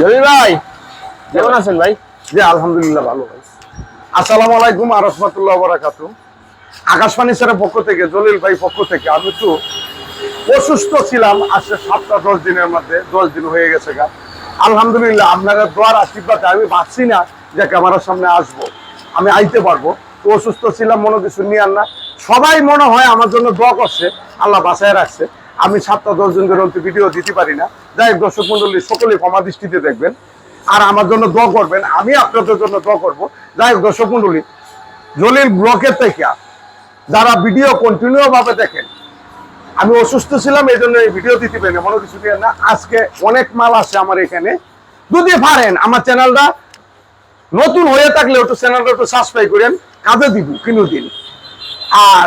জলিল ভাই কেমন আছেন ভাই? জি আলহামদুলিল্লাহ ভালো ভাই। আসসালামু আলাইকুম আর রহমতুল্লাহ বারাকাতু। আকাশবাণী স্যারের পক্ষ থেকে জলিল ভাই পক্ষ থেকে আমি একটু অসুস্থ ছিলাম আজকে সাতটা দশ দিনের মধ্যে দশ দিন হয়ে গেছে গা। আলহামদুলিল্লাহ আপনাদের দোয়ার আশীর্বাদে আমি ভাবছি না যে ক্যামেরার সামনে আসব। আমি আইতে পারব। তো অসুস্থ ছিলাম মনে কিছু নিয়ে না। সবাই মনে হয় আমার জন্য দোয়া করছে আল্লাহ বাসায় রাখছে। আমি সাতটা দশ দিন ধরে অন্তত ভিডিও দিতে পারি না। যাই দর্শক মন্ডলী সকলে ক্ষমা দৃষ্টিতে দেখবেন। আর আমার জন্য দোয়া করবেন, আমি আপনাদের জন্য দোয়া করব। যাই হোক, দর্শক মন্ডলী জলিল ব্লকের থেকে যারা ভিডিও কন্টিনিউ ভাবে দেখেন, আমি অসুস্থ ছিলাম এই জন্য এই ভিডিও দিতে পারি মনে কিছু দিয়ে না। আজকে অনেক মাল আছে আমার এখানে। যদি পারেন, আমার চ্যানেলটা নতুন হয়ে থাকলে একটু চ্যানেলটা একটু সাবস্ক্রাইব করেন, কাজে দিব কিনু দিন আর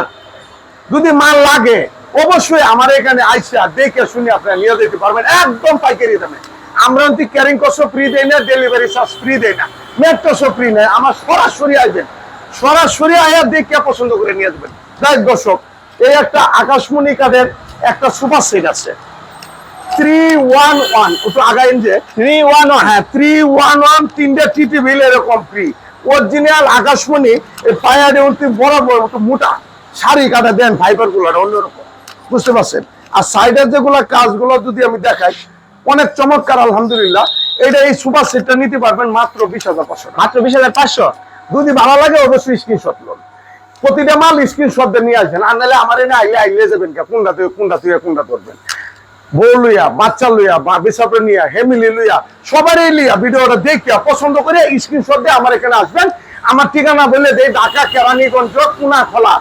যদি মাল লাগে অবশ্যই আমার এখানে আইসা দেখে শুনে আপনারা নিয়ে যেতে পারবেন। একদম পাইকারি দামে। আমরা অন্তি ক্যারিং কস্ট ফ্রি দেই না ডেলিভারি চার্জ ফ্রি দেই না। মেট্রো ফ্রি নেই আমার সরাসরি আসবেন সরাসরি আয়া দেখে পছন্দ করে নিয়ে যাবেন। যাই দর্শক এই একটা আকাশমণি কাদের একটা সুপার সেট আছে। থ্রি ওয়ান ওয়ান একটু আগাইন যে। থ্রি ওয়ান ওয়ান হ্যাঁ থ্রি ওয়ান ওয়ান তিনটে টিটি বিল এরকম ফ্রি অরিজিনাল আকাশমণি পায়ারে উঠতে বড় বড় মোটা। শাড়ি কাটা দেন ফাইবারগুলো অন্যরকম। বুঝতে পারছেন? আর সাইডের যেগুলো কাজগুলো যদি আমি দেখাই অনেক চমৎকার আলহামদুলিল্লাহ। এটা এই সুপার সেটটা নিতে পারবেন মাত্র বিশ হাজার পাঁচশো মাত্র বিশ হাজার পাঁচশো? যদি ভালো লাগে অবশ্যই স্ক্রিনশট লোন প্রতিটা মাল স্ক্রিনশট দিয়ে নিয়ে আসবেন। আর নাহলে আমার এনে আইলে আইলে যাবেন কে? কোনটা থেকে কোনটা থেকে কোনটা করবেন বউ লইয়া বাচ্চা লইয়া বা বেসাপে নিয়া হেমিলি লইয়া সবারই লইয়া ভিডিওটা দেখিয়া পছন্দ করে স্ক্রিনশট দিয়ে আমার এখানে আসবেন। আমার ঠিকানা বলে দেই ঢাকা কেরানীগঞ্জ কুনা খোলা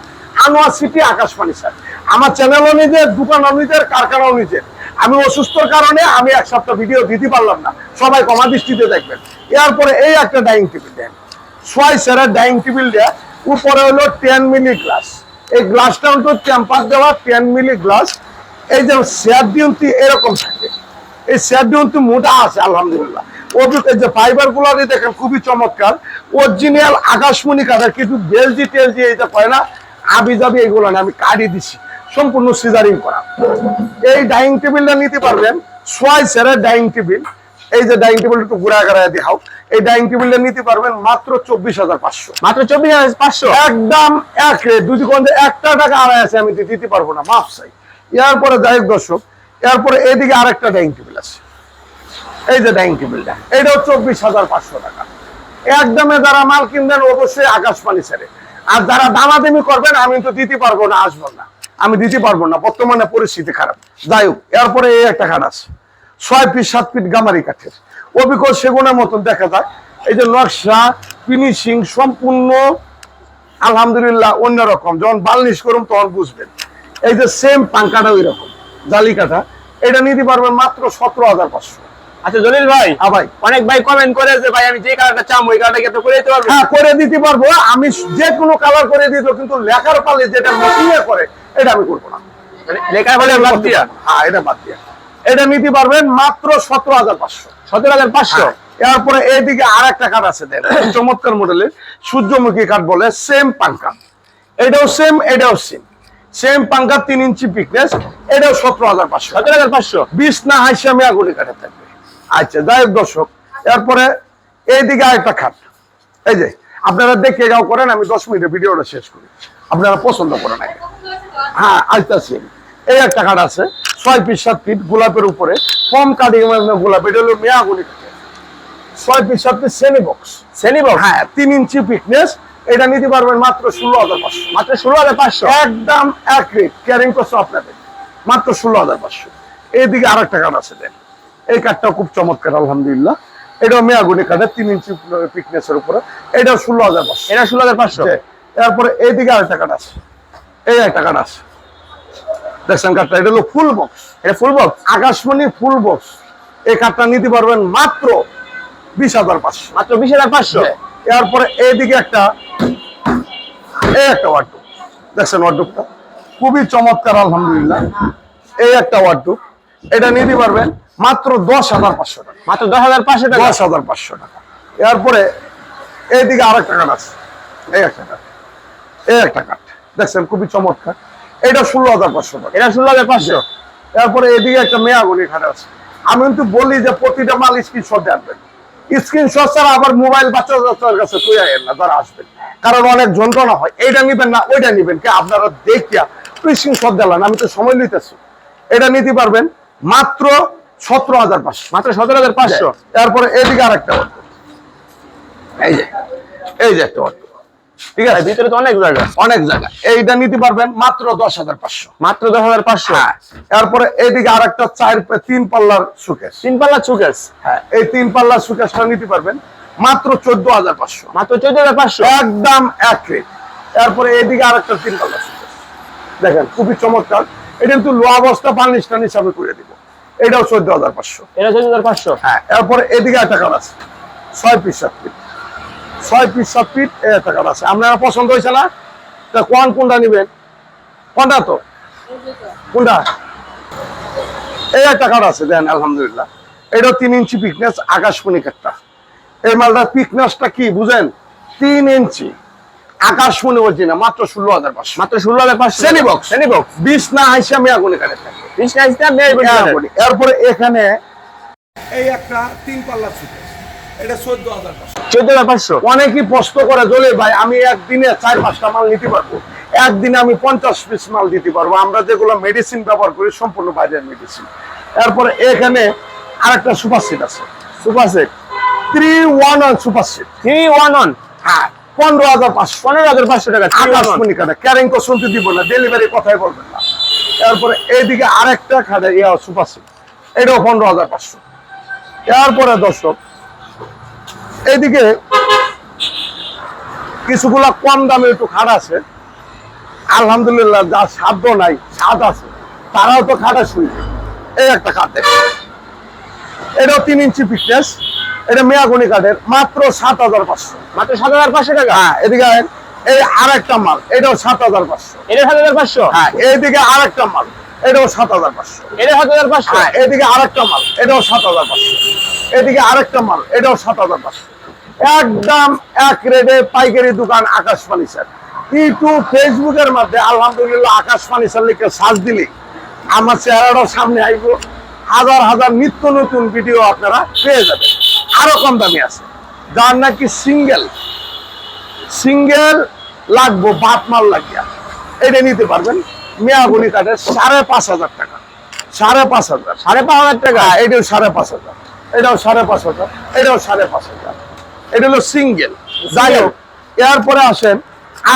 আনোয়ার সিটি আকাশবাণী স্যার আমার চ্যানেলও নিজের, দোকানও নিজের, কারখানাও নিজের। আমি অসুস্থর কারণে আমি এক সপ্তাহ ভিডিও দিতে পারলাম না। সবাই কমা দৃষ্টিতে দেখবেন। এরপরে এই একটা ডাইনিং টেবিল দেন। ছয় সেরা ডাইনিং টেবিল দেয়া। উপরে হলো টেন মিলি গ্লাস এই গ্লাসটা হলো টেম্পার দেওয়া টেন মিলি গ্লাস এই যে শেয়ার ডিউন্টি এরকম থাকে। এই শেয়ার ডিউন্টি মোটা আছে, আলহামদুলিল্লাহ। ওর যে ফাইবারগুলো দেখেন, খুবই চমৎকার। অরিজিনাল আকাশমণি কাঠের কিন্তু বেলজি টেলজি এইটা কয় না? আবি যাবি এগুলো না, আমি কাটি দিছি। সম্পূর্ণ সিজারিং করা। এই ডাইনিং টেবিলটা নিতে পারবেন ছয় সেরা ডাইনিং টেবিল এই যে ডাইনিং টেবিল একটু ঘুরা ঘুরা দেখাও। এই ডাইনিং টেবিলটা নিতে পারবেন মাত্র চব্বিশ হাজার পাঁচশো। মাত্র চব্বিশ হাজার পাঁচশো? একদম এক দুটি কোন একটা টাকা আড়াই আছে আমি দিতে পারব না মাফ চাই। এরপরে যাই হোক দর্শক এরপরে এদিকে আরেকটা ডাইনিং টেবিল আছে। এই যে ডাইনিং টেবিলটা এটাও চব্বিশ হাজার পাঁচশো টাকা। একদমে যারা মাল কিনবেন অবশ্যই আকাশবাণী ছেড়ে আর যারা দামাদামি করবেন আমি তো দিতে পারব না আসব না। আমি দিতে পারব না, বর্তমানে পরিস্থিতি খারাপ। যাই হোক, এরপরে এই একটা খাট আছে। ছয় ফিট সাত ফিট গামারি কাঠের। অবিকল সেগুনের মতন দেখা যায়। এই যে নকশা ফিনিশিং সম্পূর্ণ, আলহামদুলিল্লাহ অন্যরকম। যখন বার্নিশ করুন তখন বুঝবেন। এই যে সেম পাঙ্কাটা ওই রকম জালি কাঠা। এটা নিতে পারবেন মাত্র সতেরো হাজার পাঁচশো। আচ্ছা জলিল ভাই হ্যাঁ ভাই। অনেক ভাই কমেন্ট করে যে ভাই আমি যে কালারটা চাম ওই কালারটা কি আপনি করে দিতে পারবেন? হ্যাঁ করে দিতে পারব। আমি যে কোনো কালার করে দিত কিন্তু লেখার পালে যেটা করে এটা আমি করব না। মানে লেখার ফলে বাদ দিয়া? হ্যাঁ এটা বাদ দিয়া। এটা নিতে পারবেন মাত্র সতেরো হাজার পাঁচশো। সতেরো হাজার পাঁচশো? হ্যাঁ, এরপরে এইদিকে আর একটা কাঠ আছে চমৎকার মডেলের সূর্যমুখী কাঠ বলে সেম পাঙ্কা এটাও সেম এটাও সেম সেম পাঙ্কা তিন ইঞ্চি পিকনেস এটাও সতেরো হাজার পাঁচশো। সতেরো হাজার পাঁচশো? বিশ না হাসি আমি আগুনে কাঠে আচ্ছা যাই দর্শক এরপরে এইদিকে আরেকটা খাট। এই যে আপনারা দেখে যাও করেন আমি দশ মিনিটে ভিডিওটা শেষ করি। আপনারা পছন্দ করেন আগে। হ্যাঁ আসতেছি এই একটা খাট আছে ছয় পিস সাত ফিট গোলাপের উপরে। কম কাটিং গোলাপ এটা হলো মেয়াগুলি ছয় পিস সাত পিস সেমি বক্স শ্রেণি বক্স হ্যাঁ তিন ইঞ্চি ফিটনেস এটা নিতে পারবেন মাত্র ষোলো হাজার পাঁচশো। মাত্র ষোলো হাজার পাঁচশো? একদম এক রেট ক্যারিং করছে আপনাদের। মাত্র ষোলো হাজার পাঁচশো। এইদিকে আর একটা কাঠ আছে দেন। এই কাঠটা খুব চমৎকার আলহামদুলিল্লাহ। এটাও মেয়াগুনি কাঠের তিন ইঞ্চি ফিটনেস এর উপরে। এটা ষোলো হাজার পাঁচশো। এটা ষোলো হাজার পাঁচশো? তারপরে এইদিকে আরেকটা কাঠ আছে। এই একটা কাঠ আছে। দেখছেন কাঠটা? এটা হলো ফুল বক্স এটা ফুল বক্স আকাশমণি ফুল বক্স এই কাঠটা নিতে পারবেন মাত্র বিশ হাজার পাঁচশো। মাত্র বিশ হাজার পাঁচশো? এরপরে এইদিকে একটা এই একটা ওয়ার্ডরোব দেখছেন ওয়ার্ডরোবটা খুবই চমৎকার আলহামদুলিল্লাহ। এই একটা ওয়ার্ডরোব এটা নিতে পারবেন মাত্র দশ হাজার পাঁচশো টাকা। মাত্র দশ হাজার পাঁচশো টাকা? দশ হাজার পাঁচশো টাকা। এরপরে এইদিকে আর একটা কাঠ আছে। এই একটা কাঠ। এই একটা কাঠ। দেখছেন খুবই চমৎকার। এটা ষোলো হাজার পাঁচশো টাকা। এটা ষোলো হাজার পাঁচশো? এরপরে এদিকে একটা মেয়াগুলি খাট আছে। আমি কিন্তু বলি যে প্রতিটা মাল স্ক্রিনশট আনবেন। স্ক্রিনশট ছাড়া আবার মোবাইল বাচ্চা বাচ্চার কাছে তুই আইয়েন না যারা আসবেন। কারণ অনেক যন্ত্রণা হয়। এইটা নিবেন না ওইটা নিবেন। কে আপনারা দেখিয়া স্ক্রিনশট দিলেন আমি তো সময় নিতেছি। এটা নিতে পারবেন মাত্র সতেরো হাজার পাঁচশো। মাত্র সতেরো হাজার পাঁচশো। তারপরে এদিকে আরেকটা অটো। এই যে এই যে একটা অটো। ঠিক আছে? ভিতরে তো অনেক জায়গা অনেক জায়গা। এইটা নিতে পারবেন মাত্র দশ হাজার পাঁচশো। মাত্র দশ হাজার পাঁচশো? হ্যাঁ। এরপরে এইদিকে আরেকটা চার তিন পাল্লার সুকেশ। তিন পাল্লা চুকেস হ্যাঁ এই তিন পাল্লার সুকেশটা নিতে পারবেন মাত্র চোদ্দ হাজার পাঁচশো। মাত্র চোদ্দ হাজার পাঁচশো? একদম এক রেট এরপরে এইদিকে আরেকটা তিন পাল্লার সুকেশ। দেখেন খুবই চমৎকার। এটা কিন্তু লোয়া বস্তা পানিশ টান হিসাবে করে দিব। এটাও চোদ্দ হাজার পাঁচশো। এটা চোদ্দ হাজার পাঁচশো? হ্যাঁ এরপরে এদিকে একটা কার আছে। ছয় পিস সাত ফিট ছয় পিস সাত ফিট একটা কার আছে। আপনারা পছন্দ হয়েছে না? তা কোন কোনটা নিবেন? কোনটা তো? কোনটা? এই একটা কার আছে দেন আলহামদুলিল্লাহ। এটা তিন ইঞ্চি পিকনেস আকাশমণি একটা এই মালটার পিকনেসটা কি বুঝেন? তিন ইঞ্চি। আকাশমণি বলছি না মাত্র ষোলো হাজার পাঁচশো। মাত্র ষোলো হাজার পাঁচশো শ্রেণি বক্স শ্রেণি বক্স বিশ না হাইসে আমি আগুনে কাটে থাকি। বিশ না ইস্তা মেয়ে এরপরে এখানে এই একটা তিন পাল্লা ছুটে। এটা চোদ্দ হাজার চোদ্দ হাজার পাঁচশো? অনেকেই প্রশ্ন করে জলে ভাই আমি একদিনে চার পাঁচটা মাল নিতে পারব? একদিনে আমি পঞ্চাশ পিস মাল দিতে পারব? আমরা যেগুলো মেডিসিন ব্যবহার করি সম্পূর্ণ বাইরের মেডিসিন এরপরে এখানে আরেকটা সুপার সিট আছে। Super set three one one super seat three one one হ্যাঁ। পনেরো হাজার পাঁচশো, পনেরো হাজার পাঁচশো টাকা ক্যারিং কো শুনতে দিব না ডেলিভারি কথাই বলবেন না। এইদিকে আরেকটা ইয়া এটাও পনেরো হাজার পাঁচশো। এরপরে দর্শক, এইদিকে কিছুগুলা কম দামে একটু খাট আছে। আলহামদুলিল্লাহ যা সাধ্য নাই স্বাদ আছে। তারাও তো খাটা শুনবে। এই একটা খাট দেখো এটাও তিন ইঞ্চি ফিটনেস এটা মেয়াগুনি কাঠের মাত্র সাত হাজার পাঁচশো। মাত্র সাত হাজার পাঁচশো টাকা? হ্যাঁ এদিকে। এই আরেকটা মাল এটাও সাত হাজার পাঁচশো। এটা সাত হাজার পাঁচশো? হ্যাঁ এইদিকে আরেকটা মাল এটাও সাত হাজার পাঁচশো। এটা সাত হাজার পাঁচশো? হ্যাঁ এদিকে আরেকটা মাল এটাও সাত হাজার পাঁচশো। এদিকে আরেকটা মাল এটাও সাত হাজার পাঁচশো। একদম এক রেটে পাইকারি দোকান আকাশ ফার্নিচার ইউটিউব ফেসবুকের মধ্যে আলহামদুলিল্লাহ আকাশ ফার্নিচার লিখে সার্চ দিলে আমার চেহারাটাও সামনে আইব। হাজার হাজার নিত্য নতুন ভিডিও আপনারা পেয়ে যাবেন। আরও কম দামি আছে। যার নাকি সিঙ্গেল। সিঙ্গেল লাগবো বাপ মাল লাগিয়া। এটা নিতে পারবেন। মেয়াগুনি কাঠের সাড়ে পাঁচ হাজার টাকা। সাড়ে পাঁচ হাজার। সাড়ে পাঁচ হাজার টাকা? হ্যাঁ এটাও সাড়ে পাঁচ হাজার। এটাও সাড়ে পাঁচ হাজার। এটাও সাড়ে পাঁচ হাজার। এটা হলো সিঙ্গেল। যাই হোক এরপরে আসেন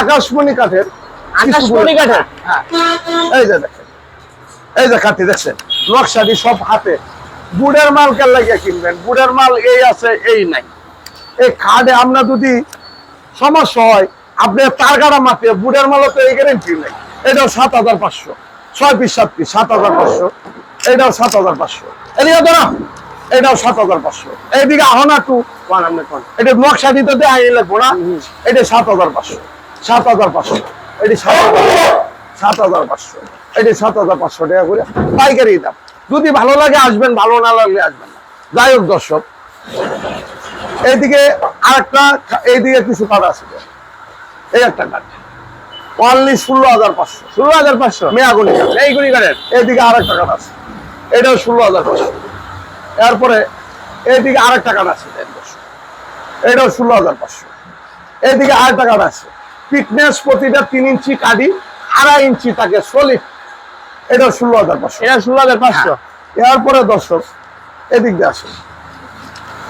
আকাশমণি কাঠের আকাশমণি কাঠের? হ্যাঁ। এই যে দেখেন। এই যে কাঠি দেখছেন। নকশাটি সব হাতে। বুড়ের মাল কেন লাগিয়ে কিনবেন? বুড়ের মাল এই আছে এই নাই। এই খাটে আমরা যদি সমস্যা হয় আপনি তার কাটা মাপে বুড়ের মালও তো এই গ্যারেন্টি নেই। এটাও সাত হাজার পাঁচশো। ছয় পিস সাত পিস সাত হাজার পাঁচশো। এটাও সাত হাজার পাঁচশো। এদিকে ধরো এটাও সাত হাজার পাঁচশো। এইদিকে আহনা টু এটা নকশা দিতে দেয় লাগবো না। এটা সাত হাজার পাঁচশো। সাত হাজার পাঁচশো। এটি সাত হাজার সাত হাজার পাঁচশো। এটি সাত হাজার পাঁচশো টাকা করে পাইকারি দাম। যদি ভালো লাগে আসবেন ভালো না লাগলে আসবেন যাই হোক দর্শক এইদিকে আর আরেকটা এইদিকে কিছু কাঠ আছে। এই একটা কাঠ অনলি ষোলো হাজার পাঁচশো। ষোলো হাজার পাঁচশো? মেয়াগুনি কাঠ এই গুলি কাঠের এইদিকে আরেকটা কাঠ আছে। এটাও ষোলো হাজার পাঁচশো। এরপরে এইদিকে আরেকটা কাঠ আছে। এটাও ষোলো হাজার পাঁচশো। এইদিকে আরেকটা কাঠ আছে। ফিটনেস প্রতিটা তিন ইঞ্চি কাঠি আড়াই ইঞ্চি থাকে সলিড। এটাও ষোলো হাজার পাঁচশো। এটা ষোলো হাজার পাঁচশো। এরপরে দর্শক এদিক দিয়ে আসে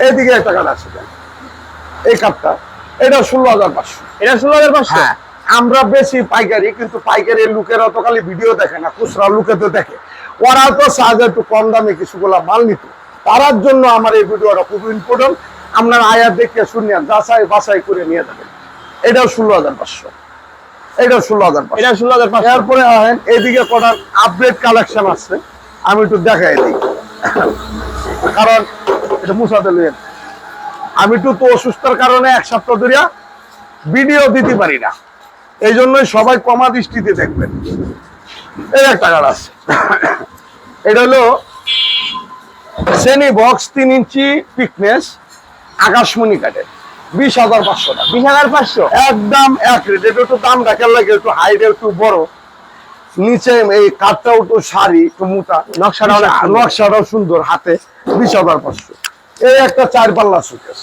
এদিকে একটা কাঠ আছে এই কাঠটা এটা ষোলো হাজার পাঁচশো। এটা ষোলো হাজার পাঁচশো? হ্যাঁ আমরা বেশি পাইকারি কিন্তু পাইকারি লোকেরা তো খালি ভিডিও দেখে না খুচরা লোকে তো দেখে। ওরা তো সাহায্য একটু কম দামে কিছুগুলা মাল নিত। তারার জন্য আমার এই ভিডিওটা খুব ইম্পর্টেন্ট আপনার আয়া দেখে শুনিয়া যাচাই বাছাই করে নিয়ে যাবেন। এটাও ষোলো হাজার পাঁচশো। এটাও ষোলো হাজার এটা ষোলো হাজার এরপরে আহেন এইদিকে কটার আপডেট কালেকশন আছে আমি একটু দেখাই দিই। কারণ এটা মুসাতে লইয়েন আমি একটু তো অসুস্থতার কারণে এক সপ্তাহ ধরিয়া ভিডিও দিতে পারি না। এই জন্যই সবাই কমা দৃষ্টিতে দেখবেন। এই একটা কার্ড আছে। এটা হলো শ্রেণি বক্স তিন ইঞ্চি ফিটনেস আকাশমণি কাঠের বিশ হাজার পাঁচশো বিশ হাজার পাঁচশো? একদম এক রেট। এটা একটু দাম রাখার লাগে একটু হাইট একটু বড়। নিচে এই কাঠটাও শাড়ি একটু মোটা। নকশাটাও অনেক সুন্দর। নকশাটাও সুন্দর হাতে বিশ হাজার পাঁচশো। এই একটা চার পাল্লা সুকেশ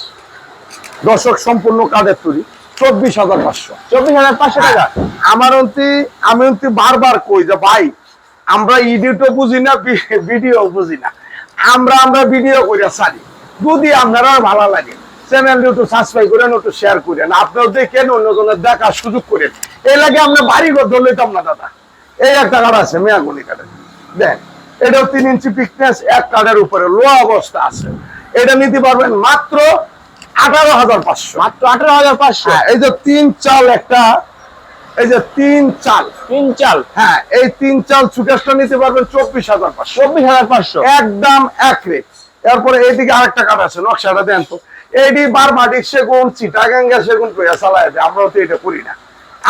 দর্শক সম্পূর্ণ কাঠের তৈরি। চব্বিশ হাজার পাঁচশো। চব্বিশ হাজার পাঁচশো টাকা। আমার অন্তি আমি অন্তি বারবার কই যে ভাই আমরা ইডিটও বুঝি না ভিডিও বুঝি না। আমরা আমরা ভিডিও করে সারি যদি আপনারা ভালো লাগে চ্যানেলটি একটু সাবস্ক্রাইব করেন একটু শেয়ার করেন আপনারা দেখেন অন্যজনের দেখার সুযোগ করেন এই লাগে আমরা বাড়ি ঘর ধরলাম না দাদা। এই একটা কার্ড আছে মেয়াগুনি কার্ডের দেন এটাও তিন ইঞ্চি পিকনেস এক কার্ডের উপরে লো অবস্থা আছে। এটা নিতে পারবেন মাত্র আঠারো হাজার পাঁচশো। মাত্র আঠারো হাজার পাঁচশো? হ্যাঁ এই যে তিন চাল একটা এই যে তিন চাল। তিন চাল? হ্যাঁ এই তিন চাল সুকেশটা নিতে পারবেন চব্বিশ হাজার পাঁচশো। চব্বিশ হাজার পাঁচশো? একদম এক রেট। এরপরে এইদিকে আরেকটা কাঠ আছে নকশাটা দেন তো। এইটি বারবাটিক সেগুন চিটাগাঙ্গা সেগুন কইয়া চালায় দেয়। আমরা তো এটা করি না।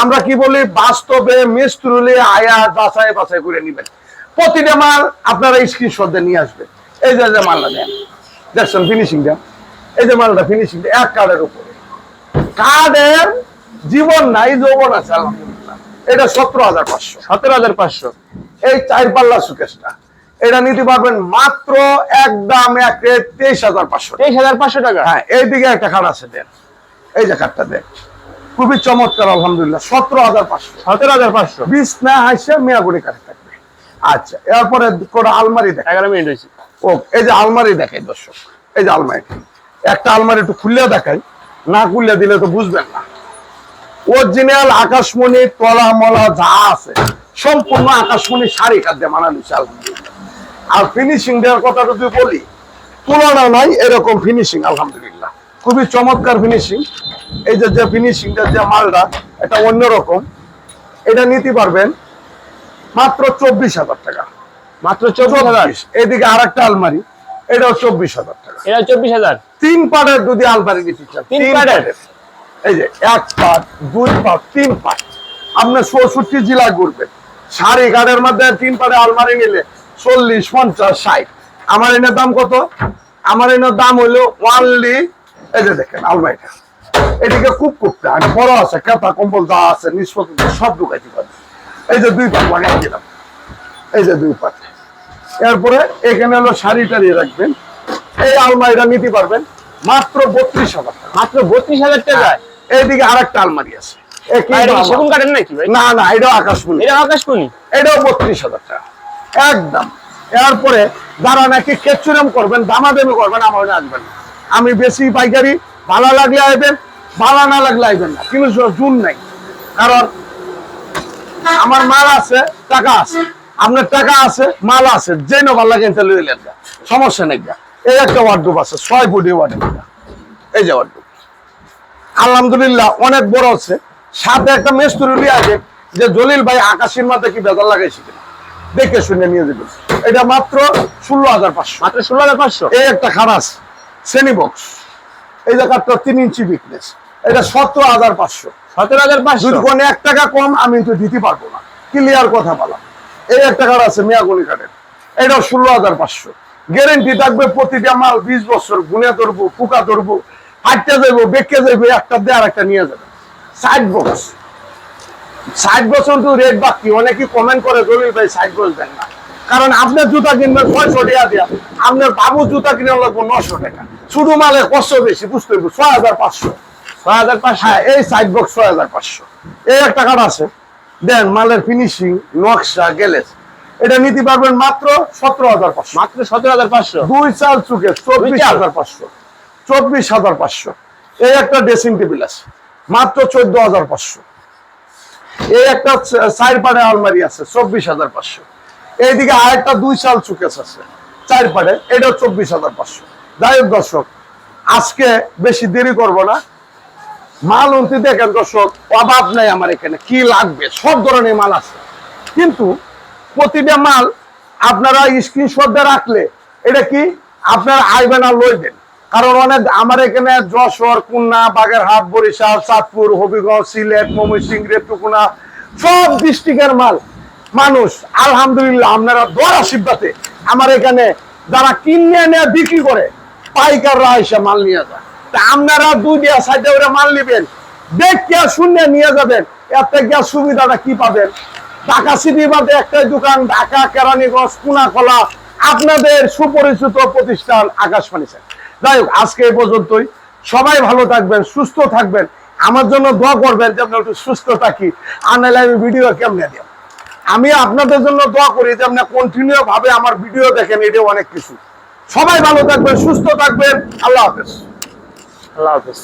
আমরা কি বলি বাস্তবে মিস্ত্রুলে আয়া বাছাই বাছাই করে নিবেন। প্রতিটা মাল আপনারা স্ক্রিনশট নিয়ে আসবেন। এই যে যে মালটা দেন। দেখছেন ফিনিশিং দেন এই যে মালটা ফিনিশিং এক কার্ডের উপরে। কার্ডের জীবন নাই যৌবন আছে আলহামদুলিল্লাহ। এটা সতেরো হাজার পাঁচশো। সতেরো হাজার পাঁচশো। এই চার পাল্লা সুকেশটা এটা নিতে পারবেন মাত্র একদম এক রেট তেইশ হাজার পাঁচশো তেইশ হাজার পাঁচশো টাকা? হ্যাঁ এইদিকে একটা খাট আছে দেন। এই যে কার্ডটা দেন। খুবই চমৎকার আলহামদুলিল্লাহ। সতেরো হাজার পাঁচশো। সতেরো হাজার পাঁচশো? বিশ না হাসে মিয়াগুড়ি কার্ড থাকবে। আচ্ছা এরপরে কোনো আলমারি দেখ এগারো মিনিট হয়েছে। ও এই যে আলমারি দেখাই দর্শক এই যে আলমারি। একটা আলমারি একটু খুললে দেখাই। না খুললে দিলে তো বুঝবেন না। অরিজিনাল আকাশমণি তলা মলা যা আছে সম্পূর্ণ আকাশমণি শাড়ি খাদ্যে মানানো আলহামদুলিল্লাহ। আর ফিনিশিং দেওয়ার কথা যদি বলি তুলনা নাই এরকম ফিনিশিং আলহামদুলিল্লাহ। খুবই চমৎকার ফিনিশিং এই যে যে ফিনিশিংটা যে মালটা এটা অন্যরকম। এটা নিতে পারবেন মাত্র চব্বিশ হাজার টাকা। মাত্র চব্বিশ হাজার? এদিকে আর একটা আলমারি এটাও চব্বিশ হাজার টাকা। এটা চব্বিশ হাজার? তিন পাটের যদি আলমারি নিতে চান তিন পাটের? এই যে এক পাট দুই পাট তিন পাট। আপনার চৌষট্টি জেলা ঘুরবেন। সাড়ে গাড়ের মধ্যে তিন পাটে আলমারি নিলে চল্লিশ পঞ্চাশ ষাট। আমার এনার দাম কত? আমার এনার দাম হইল ওয়ানলি এই যে দেখেন আলমারিটা। এদিকে খুব কুপটা আর বড় আছে কেতা কম্বল যা আছে নিষ্পত্তি সব ঢুকাইতে পারবে। এই যে দুই পাট বানিয়ে দিলাম। এই যে দুই পাট এরপরে এখানে হলো শাড়ি টাড়ি রাখবেন। এই আলমারিটা নিতে পারবেন মাত্র বত্রিশ হাজার মাত্র বত্রিশ হাজার টাকা? এইদিকে আরেকটা আলমারি আছে। এ কিন্তু আর এটা কাঠের নাকি ভাই? না না এটাও আকাশমণি। এটা আকাশমণি? এটাও বত্রিশ হাজার টাকা। একদম। এরপরে যারা নাকি কেচুরাম করবেন, দামাদামি করবেন, আমার আসবেন। আমি বেশি পাইকারি, ভালো লাগলে আইবেন, ভালো না লাগলে আইবেন না। কিন্তু জুন নাই। কারণ আমার মাল আছে, টাকা আছে। আপনার টাকা আছে, মাল আছে। যে না ভালো লাগে সমস্যা নেই। এই একটা ওয়ার্ডরোব আছে, ছয় ফুটি ওয়ার্ডরোব এই যে ওয়ার্ডরোব আলহামদুলিল্লাহ, অনেক বড় আছে। সাথে একটা মেস্তুরি আছে যে জলিল ভাই আকাশের মাথায় কি বেজার লাগাইছে কিনা? দেখে শুনে নিয়ে যাবেন এটা মাত্র ষোলো হাজার পাঁচশো। মাত্র ষোলো হাজার পাঁচশো? এই একটা খারাস শ্রেণি বক্স এই জায়গাটা তিন ইঞ্চি বিকনেস এটা সতেরো হাজার পাঁচশো। সতেরো হাজার পাঁচশো? যদি কোনো এক টাকা কম আমি তো দিতে পারব না। ক্লিয়ার কথা বলা। এই একটা কার্ড আছে মিয়াগুনি কার্ডের এটাও ষোলো হাজার পাঁচশো। গ্যারেন্টি থাকবে প্রতিটা মাল বিশ বছর গুনে ধরবো পোকা ধরবো হাঁটতে যাইবো বেঁকে যাইবো একটা দিয়ে আর একটা নিয়ে যাবে। সাইড বক্স সাইড বক্স তো রেট বাকি অনেকে কমেন্ট করে দলিল ভাই বক্স দেন না। কারণ আপনার জুতা কিনবেন ছয়শো টাকা দিয়া আপনার বাবু জুতা কিনে লাগবো নশো টাকা। শুধু মালে কষ্ট বেশি বুঝতে পারব ছয় হাজার পাঁচশো। ছয় হাজার পাঁচশো? হ্যাঁ এই সাইড বক্স ছয় হাজার পাঁচশো। এই একটা কার্ড আছে। দেন মালের ফিনিশিং নকশা গেলেস এটা নিতে পারবেন মাত্র সতেরো হাজার পাঁচশো। মাত্র সতেরো হাজার পাঁচশো? দুই চাল চুকে চব্বিশ হাজার পাঁচশো। চব্বিশ হাজার পাঁচশো। এই একটা ড্রেসিং টেবিল আছে। মাত্র চোদ্দ হাজার পাঁচশো। এই একটা চার পাড়ে আলমারি আছে, চব্বিশ হাজার পাঁচশো। এইদিকে আরেকটা দুই চাল চুকেস আছে, চার পাড়ে, এটাও চব্বিশ হাজার পাঁচশো। যাই দর্শক, আজকে বেশি দেরি করব না। মাল উন্তি দেখেন দর্শক, অভাব নাই আমার এখানে, কি লাগবে? সব ধরনের মাল আছে। কিন্তু প্রতিটা মাল আপনারা স্ক্রিনশট রাখলে, এটা কি? আপনারা আইবেন লইবেন। কারণ অনেক আমার এখানে যশোর, খুলনা, বাগেরহাট, বরিশাল, চাঁদপুর, হবিগঞ্জ, সিলেট, ময়মনসিংহ রেটুকুনা সব ডিস্ট্রিক্টের মাল, মানুষ। আলহামদুলিল্লাহ, আপনারা দোয়ার আশীর্বাদে আমার এখানে যারা কিনে এনে বিক্রি করে, পাইকাররা এসে মাল নিয়ে যায়। তা আপনারা দুই দিয়া সাইডে ওরা মাল নিবেন, দেখে শূন্য নিয়ে যাবেন, এর থেকে সুবিধাটা কি পাবেন? ঢাকা সিটি বাদে একটাই দোকান, ঢাকা কেরানীগঞ্জ, কুনাখলা, আপনাদের সুপরিচিত প্রতিষ্ঠান আকাশ ফার্নিচার যাই হোক, আজকে এ পর্যন্তই। সবাই ভালো থাকবেন, সুস্থ থাকবেন। আমার জন্য দোয়া করবেন যে আপনি একটু সুস্থ থাকি। আর নাহলে আমি ভিডিও কেমনে দিই আমি আপনাদের জন্য দোয়া করি যে আপনি কন্টিনিউ ভাবে আমার ভিডিও দেখেন, এটাও অনেক কিছু। সবাই ভালো থাকবেন, সুস্থ থাকবেন। আল্লাহ হাফেজ। আল্লাহ হাফেজ।